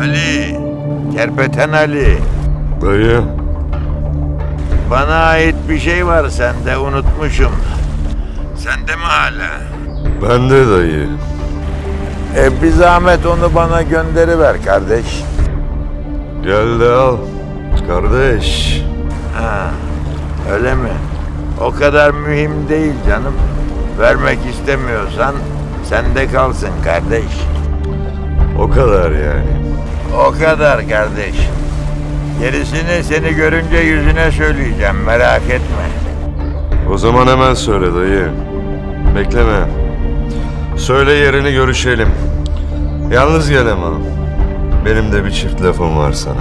Ali, Kerpeten Ali. Dayı. Bana ait bir şey var sende unutmuşum. Sende mi hala? Ben de dayı. E bir zahmet onu bana gönderiver kardeş. Gel de al. Kardeş. Ha, öyle mi? O kadar mühim değil canım. Vermek istemiyorsan sende kalsın kardeş. O kadar yani. O kadar kardeş. Gerisini seni görünce yüzüne söyleyeceğim merak etme. O zaman hemen söyle dayı. Bekleme. Söyle yerini görüşelim. Yalnız gel ama. Benim de bir çift lafım var sana.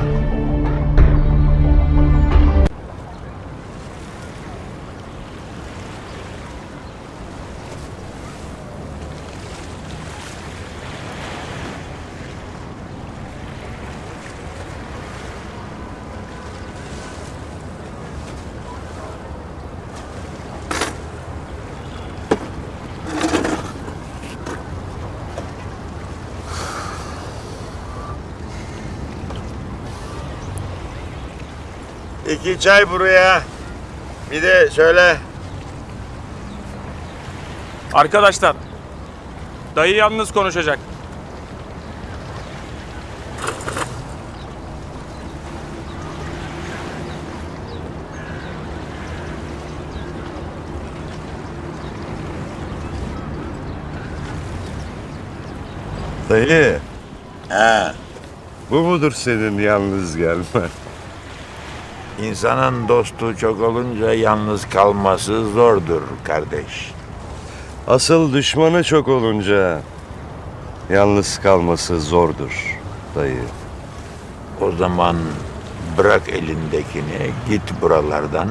İki çay buraya. Bir de söyle. Arkadaşlar, dayı yalnız konuşacak. Dayı. Ha, Bu mudur senin yalnız gelmen? İnsanın dostu çok olunca yalnız kalması zordur kardeş. Asıl düşmanı çok olunca yalnız kalması zordur dayı. O zaman bırak elindekini, git buralardan.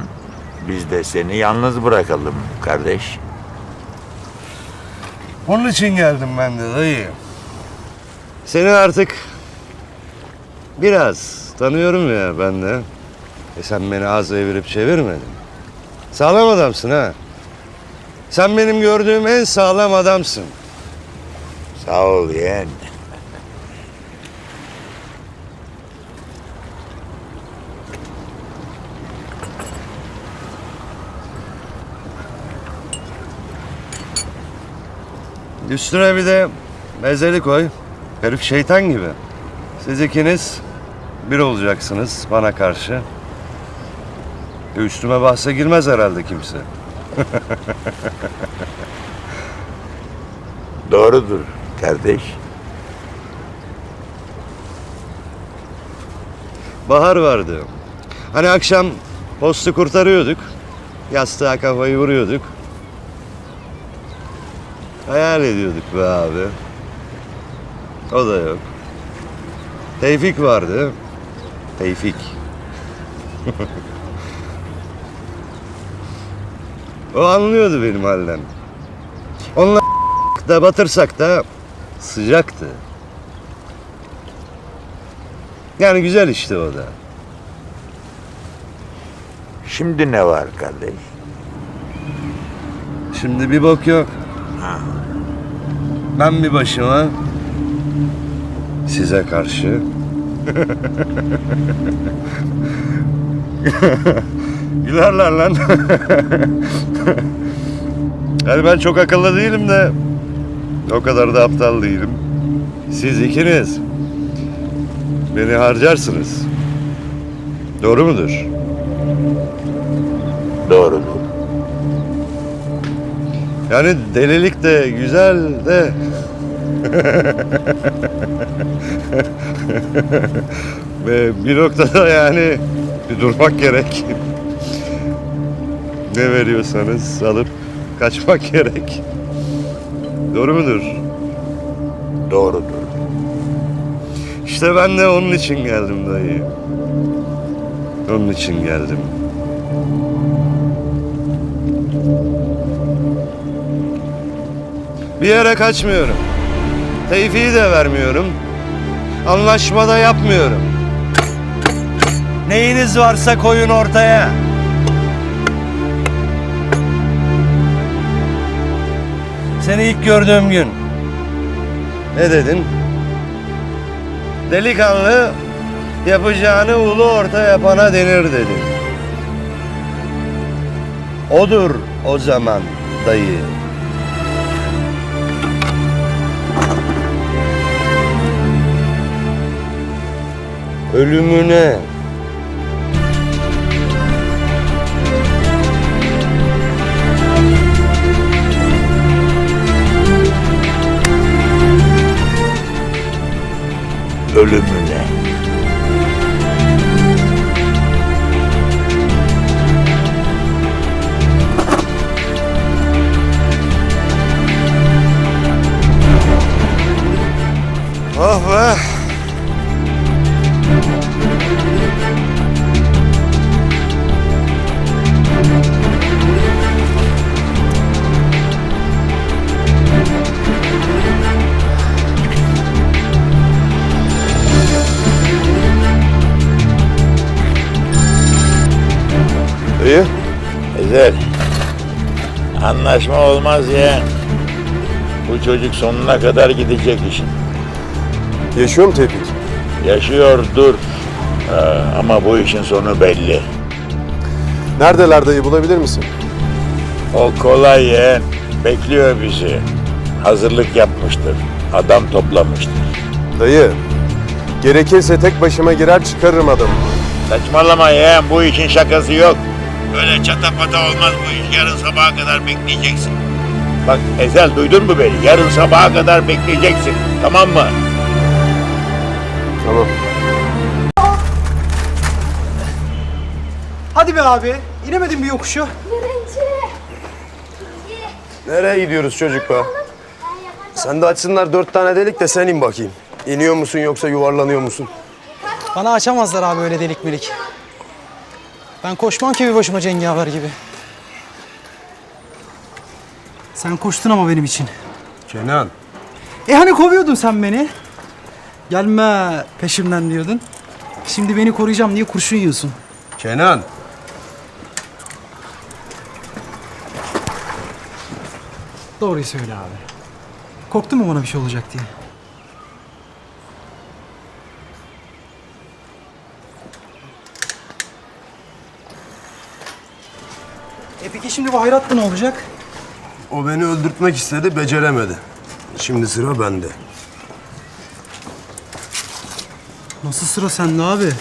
Biz de seni yalnız bırakalım kardeş. Onun için geldim ben de dayı. Seni artık biraz tanıyorum ya ben de. E sen beni az evirip çevirmedin. Sağlam adamsın ha. Sen benim gördüğüm en sağlam adamsın. Sağ ol yeğen. Üstüne bir de mezeli koy. Herif şeytan gibi. Siz ikiniz bir olacaksınız bana karşı. E Üstüme bahse girmez herhalde kimse. Doğrudur kardeş. Bahar vardı. Hani akşam postu kurtarıyorduk. Yastığa kafayı vuruyorduk. Hayal ediyorduk be abi. O da yok. Tevfik vardı. Tevfik. o anlıyordu benim halden. Onunla da batırsak da sıcaktı. Yani güzel işte o da. Şimdi ne var kardeş? Şimdi bir bok yok. Ben bir başıma size karşı Gülerler lan. yani ben çok akıllı değilim de o kadar da aptal değilim. Siz ikiniz beni harcarsınız. Doğru mudur? Doğrudur. Yani delilik de güzel de ve bir noktada yani bir durmak gerek. Ne veriyorsanız alıp kaçmak gerek. Doğru mudur? Doğrudur. İşte ben de onun için geldim dayı. Onun için geldim. Bir yere kaçmıyorum. Tevfiyi de vermiyorum. Anlaşmada yapmıyorum. Neyiniz varsa koyun ortaya. Seni ilk gördüğüm gün Ne dedin? Delikanlı yapacağını ulu orta yapana denir dedin. Odur o zaman dayı. Ölümüne Ölümüne. Oh be. Ezel. Anlaşma olmaz ya. Bu çocuk sonuna kadar gidecek işin. Yaşıyor mu Tevfik? Yaşıyordur. Ee, ama bu işin sonu belli. Neredeler dayı bulabilir misin? O kolay yeğen. Bekliyor bizi. Hazırlık yapmıştır. Adam toplamıştır. Dayı, gerekirse tek başıma girer çıkarırım adamı. Saçmalama yeğen. Bu işin şakası yok. Öyle çatapata olmaz bu iş. Yarın sabaha kadar bekleyeceksin. Bak Ezel duydun mu beni? Yarın sabaha kadar bekleyeceksin. Tamam mı? Tamam. Hadi be abi. İnemedin bir yokuşu. Nereye gidiyoruz çocuk be? Sen de açsınlar dört tane delik de sen in bakayım. İniyor musun yoksa yuvarlanıyor musun? Bana açamazlar abi öyle delik melik. Ben koşmam ki bir başıma cengaver gibi. Sen koştun ama benim için. Kenan. E hani kovuyordun sen beni? Gelme peşimden diyordun. Şimdi beni koruyacağım diye kurşun yiyorsun. Kenan. Doğruyu söyle abi. Korktun mu bana bir şey olacak diye? Şimdi bu hayratlı ne olacak? O beni öldürtmek istedi, beceremedi. Şimdi sıra bende. Nasıl sıra sende abi?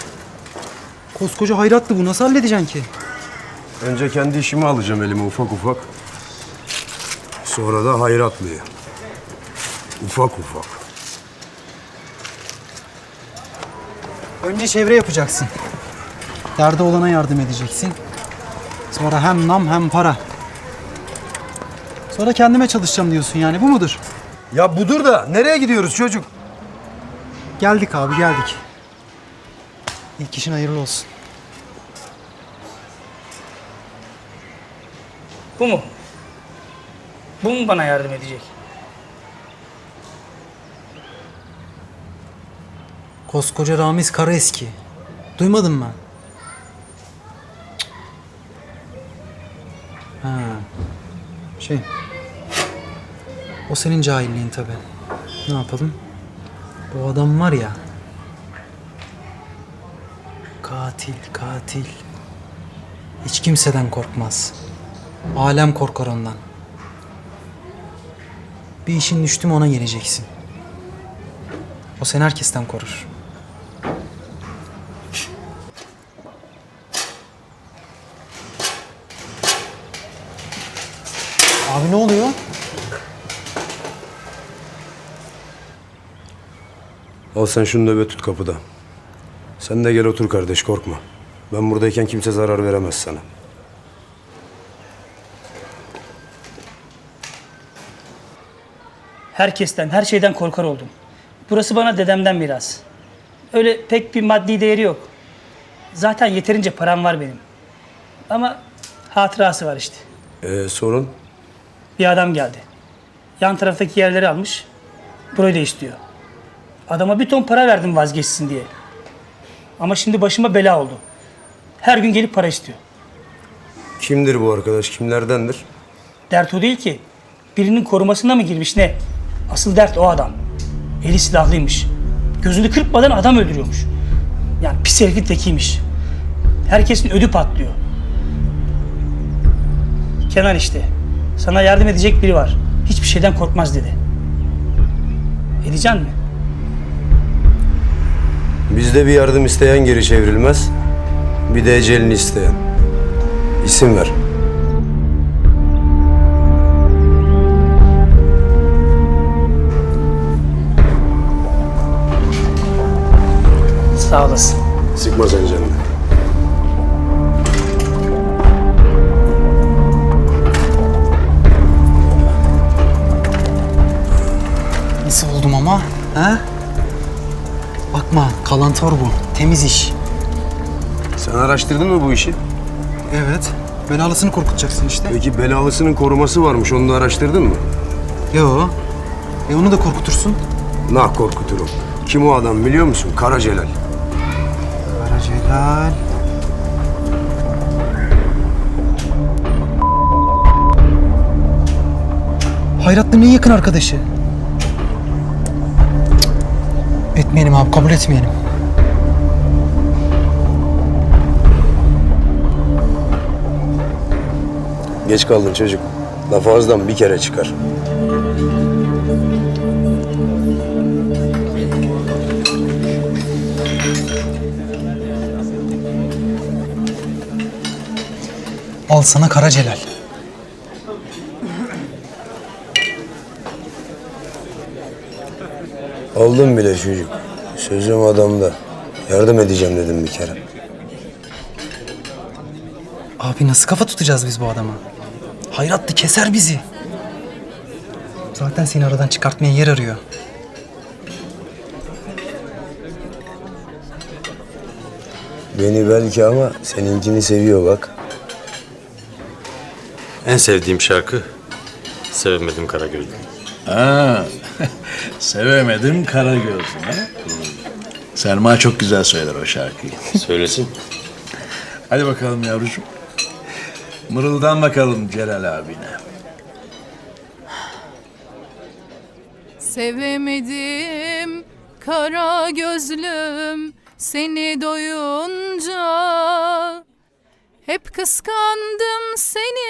Koskoca hayrattı bu nasıl halledeceksin ki? Önce kendi işimi alacağım elime ufak ufak. Sonra da hayratlıyı. Ufak ufak. Önce çevre yapacaksın. Derdi olana yardım edeceksin. Sonra hem nam hem para. Sonra kendime çalışacağım diyorsun yani bu mudur? Ya budur da nereye gidiyoruz çocuk? Geldik abi geldik. İlk işin hayırlı olsun. Bu mu? Bu mu bana yardım edecek? Koskoca Ramiz Karaeski. Duymadın mı? Cık. Ha. Şey. O senin cahilliğin tabii. Ne yapalım? Bu adam var ya. Katil, katil. Hiç kimseden korkmaz. Alem korkar ondan. Bir işin düştü mü ona geleceksin. O seni herkesten korur. Abi ne oluyor? Al sen şunu nöbet tut kapıda. Sen de gel otur kardeş korkma. Ben buradayken kimse zarar veremez sana. Herkesten, her şeyden korkar oldum. Burası bana dedemden miras. Öyle pek bir maddi değeri yok. Zaten yeterince param var benim. Ama hatırası var işte. Ee, sorun? Bir adam geldi. Yan taraftaki yerleri almış. Burayı da istiyor. Adama bir ton para verdim vazgeçsin diye. Ama şimdi başıma bela oldu. Her gün gelip para istiyor. Kimdir bu arkadaş? Kimlerdendir? Dert o değil ki. Birinin korumasına mı girmiş ne? Asıl dert o adam. Eli silahlıymış. Gözünü kırpmadan adam öldürüyormuş. Yani pis herifin tekiymiş. Herkesin ödü patlıyor. Kenan işte. Sana yardım edecek biri var. Hiçbir şeyden korkmaz dedi. Edeceksin mi? Bizde bir yardım isteyen geri çevrilmez. Bir de ecelini isteyen. İsim ver. Sağ olasın. Sıkma sen canını. Ha? Bakma, kalantor bu. Temiz iş. Sen araştırdın mı bu işi? Evet. Belalısını korkutacaksın işte. Peki belalısının koruması varmış. Onu da araştırdın mı? Yo. E onu da korkutursun. Nah korkuturum. Kim o adam biliyor musun? Kara Celal. Kara Celal. Hayratlı'nın en yakın arkadaşı. Etmeyelim abi, kabul etmeyelim. Geç kaldın çocuk. Laf ağızdan bir kere çıkar. Al sana Kara Celal. Aldım bile çocuk. Sözüm adamda. Yardım edeceğim dedim bir kere. Abi nasıl kafa tutacağız biz bu adama? Hayratlı keser bizi. Zaten seni aradan çıkartmaya yer arıyor. Beni belki ama seninkini seviyor bak. En sevdiğim şarkı Sevemedim Karagöz'ü. Ha, sevemedim kara gözlüm ha. Selma çok güzel söyler o şarkıyı. Söylesin. Hadi bakalım yavrucuğum. Mırıldan bakalım Celal abine. Sevemedim kara gözlüm seni doyunca Hep kıskandım seni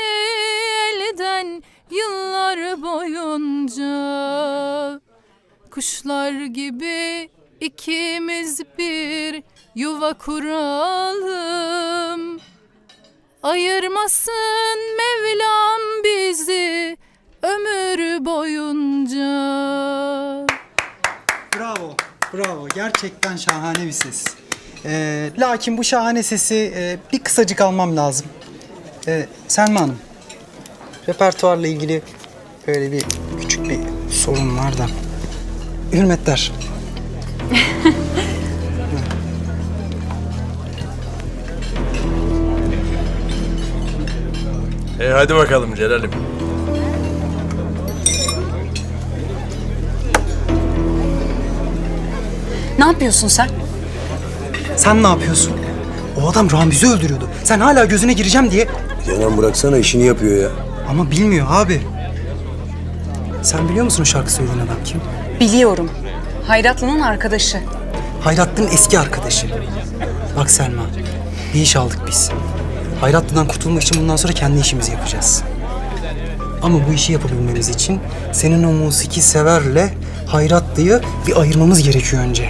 elden yıllar boyunca Kuşlar gibi ikimiz bir yuva kuralım Ayırmasın Mevlam bizi ömür boyunca. Bravo, bravo. Gerçekten şahane bir ses. Ee, lakin bu şahane sesi e, bir kısacık almam lazım. Ee, Selma Hanım, repertuarla ilgili böyle bir küçük bir sorun var da. Hürmetler. E hadi bakalım Celal'im. Ne yapıyorsun sen? Sen ne yapıyorsun? O adam Ramiz'i öldürüyordu. Sen hala gözüne gireceğim diye... Kenan bıraksana işini yapıyor ya. Ama bilmiyor abi. Sen biliyor musun o şarkı söyleyen adam kim? Biliyorum. Hayratlı'nın arkadaşı. Hayratlı'nın eski arkadaşı. Bak Selma, bir iş aldık biz. Hayratlı'dan kurtulmak için bundan sonra kendi işimizi yapacağız. Ama bu işi yapabilmemiz için senin o musiki severle Hayratlı'yı bir ayırmamız gerekiyor önce.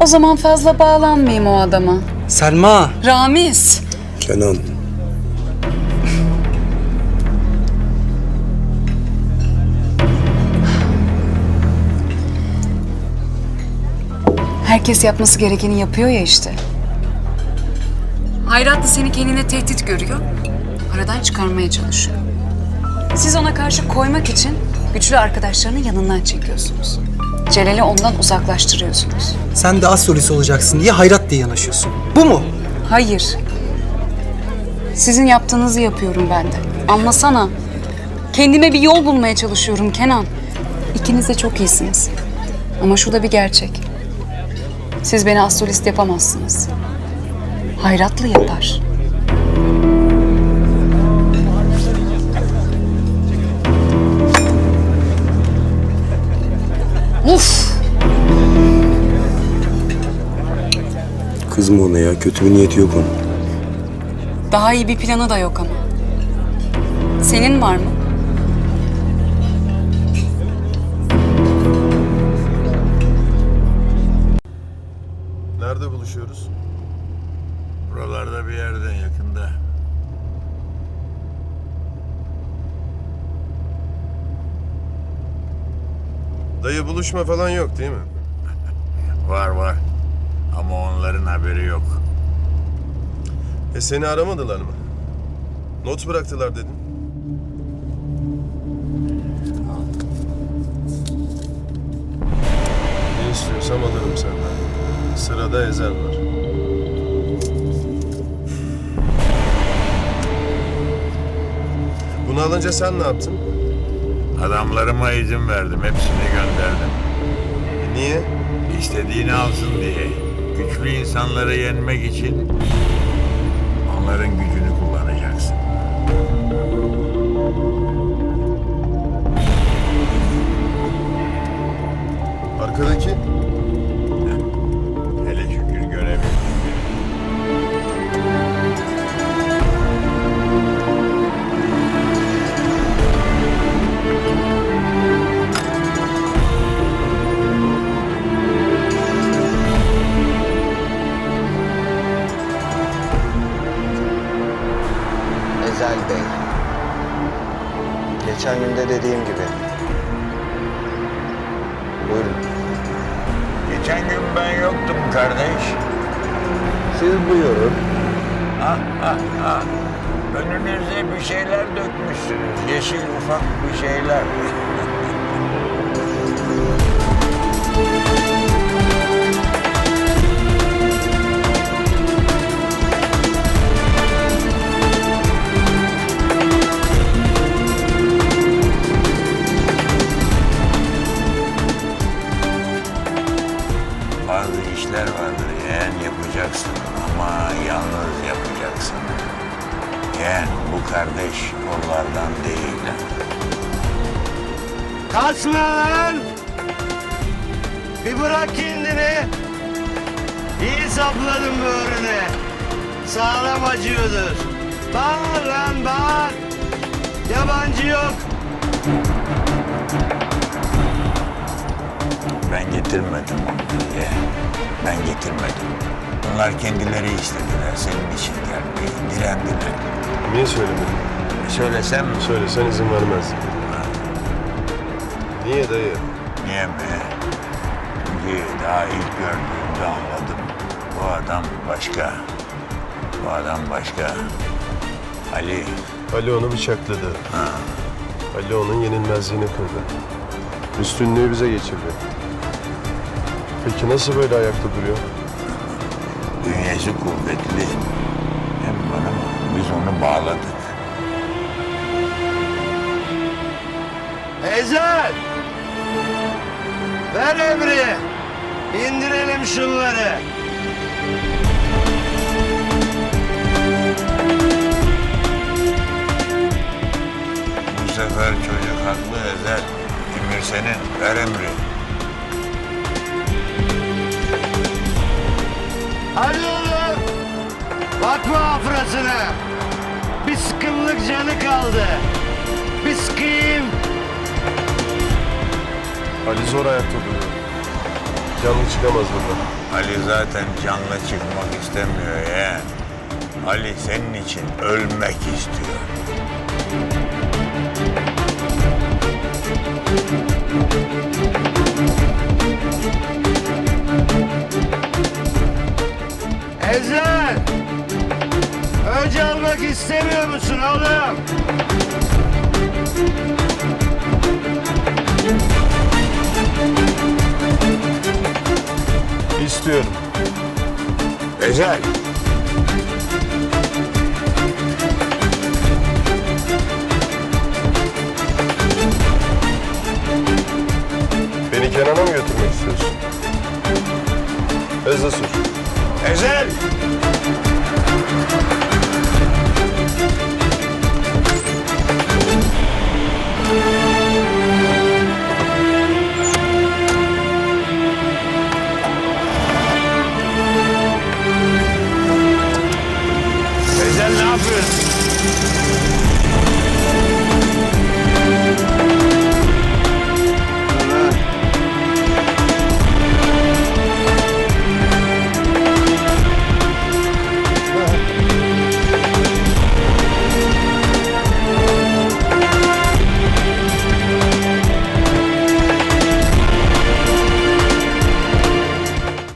O zaman fazla bağlanmayayım o adama. Selma, Ramiz. Kenan. Herkes yapması gerekeni yapıyor ya işte. Hayratlı seni kendine tehdit görüyor. Aradan çıkarmaya çalışıyor. Siz ona karşı koymak için güçlü arkadaşlarını yanından çekiyorsunuz. Celal'i ondan uzaklaştırıyorsunuz. sen de az solist olacaksın diye Hayratlı'ya yanaşıyorsun. Bu mu? Hayır. Sizin yaptığınızı yapıyorum ben de. Anlasana. Kendime bir yol bulmaya çalışıyorum Kenan. İkiniz de çok iyisiniz. Ama şu da bir gerçek. Siz beni astrolist yapamazsınız. Hayratlı yapar. Uf! Kızma ona ya. Kötü bir niyeti yok onun. Daha iyi bir planı da yok ama. Senin var mı? Nerede buluşuyoruz? Buralarda bir yerde yakında. Dayı buluşma falan yok değil mi? Var var. Ama onların haberi yok. E seni aramadılar mı? Not bıraktılar dedin. Ne istiyorsam alırım senden. Sırada Ezel var. Bunu alınca sen ne yaptın? Adamlarıma izin verdim. Hepsini gönderdim. Niye? İstediğini alsın diye. Güçlü insanları yenmek için onların gücünü kullanacaksın. Arkadaki? Geçen günde dediğim gibi. Buyurun. Geçen gün ben yoktum kardeş. Siz buyurun. Ah ah ah. Önünüze bir şeyler dökmüşsünüz. Yeşil ufak bir şeyler. Yeğen bu kardeş onlardan değil. Kaçma lan! Bir bırak kendini. İyi sapladım böğrüne. Sağlam acıyordur. Bağır lan bağır. Yabancı yok. Ben getirmedim onu. Ben getirmedim. Onlar kendileri istediler senin için gelmeyi. Direndiler. Niye söylemedin? Söylesem mi? Söylesen izin vermez. Niye dayı? Niye mi? Çünkü daha ilk gördüğümde anladım. Bu adam başka. Bu adam başka. Ali Ali onu bıçakladı. Ali onun yenilmezliğini kırdı. Üstünlüğü bize geçirdi. Peki nasıl böyle ayakta duruyor? Bünyesi kuvvetli. Hem bana biz onu bağladık. Ezel! Ver emri. İndirelim şunları. Bu sefer çocuk haklı Ezel. Emir senin. Ver emri. Hadi oğlum. Bakma afrasına. Bir sıkımlık canı kaldı. Bir sıkayım. Ali zor ayakta duruyor. Canlı çıkamaz buradan. Ali zaten canla çıkmak istemiyor ya. Ali senin için ölmek istiyor. İstemiyor musun oğlum? İstiyorum. Ezel. Beni Kenan'a mı götürmek istiyorsun? Hızlı sür. Ezel.